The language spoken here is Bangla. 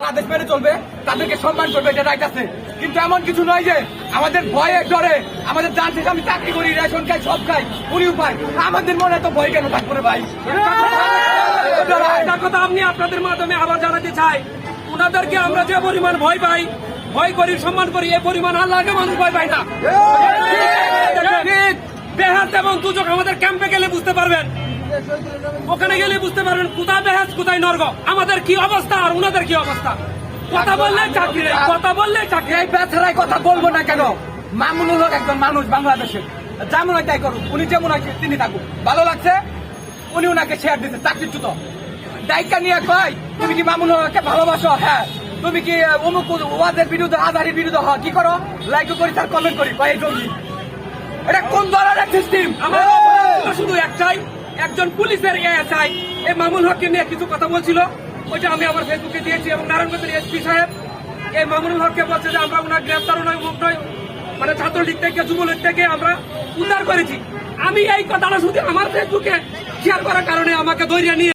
আদেশ মেনে চলবে তাদেরকে সম্মান করবে এটা রাইট আছে। কিন্তু এমন কিছু নয় যে আমাদের ভয়ে ডরে আমাদের জান থেকে আমি চাকরি করি রেশন খাই সব খাই উনি উপায়। আমাদের মনে তো ভয় কেন থাকবে ভাই? একটা কথা আমি আপনাদের মাধ্যমে আবার জানাতে চাই। ওনাদেরকে আমরা যে পরিমাণ ভয় পাই ভয় করি সম্মান করি এ পরিমাণ আল্লাহকে মানুষ ভয় পাই না। বেহাত এবং দুজক আমাদের ক্যাম্পে গেলে বুঝতে পারবেন। ওখানে গেলে বুঝতে পারবেন কোথায় বেহাজ কোথায় নর্গ আমাদের কি অবস্থা আর ওনাদের কি অবস্থা? কথা বললে চাকরি কথা বললে চাকরি। এই বেচারাই কথা বলব না কেন? মামুনুল হক একজন মানুষ বাংলাদেশের। যেমন হয় তাই করুক। উনি যেমন হয় তিনি থাকুক। ভালো লাগছে? উনি ওনাকে শেয়ার দিতে চাকরিচ্যুত। দায়িত্ব নিয়ে কয় তুমি কি মামুনুল হককে ভালোবাসো? হ্যাঁ। তুমি কি অমুক ওয়াদের বিরুদ্ধে আধারের বিরুদ্ধে হ কি করো? লাইক করি তার কমেন্ট করি। এই জঙ্গি এটা কোন ধরনের সিস্টেম আমার শুধু একটাই। একজন পুলিশের এএসআই। এই মামুল হককে নিয়ে কিছু কথা বলছিল। ওইটা আমি আমার ফেসবুকে দিয়েছি এবং নারায়ণগঞ্জের এসপি সাহেব এই মামুনুল হককে বলছে যে আমরা ওনার গ্রেফতারও নয় মুখ নয় মানে ছাত্রলীগ থেকে, যুবলীগ থেকে আমরা উদ্ধার করেছি। আমি এই কথাটা শুধু আমার ফেসবুকে শেয়ার করার কারণে আমাকে ধৈর্য নিয়ে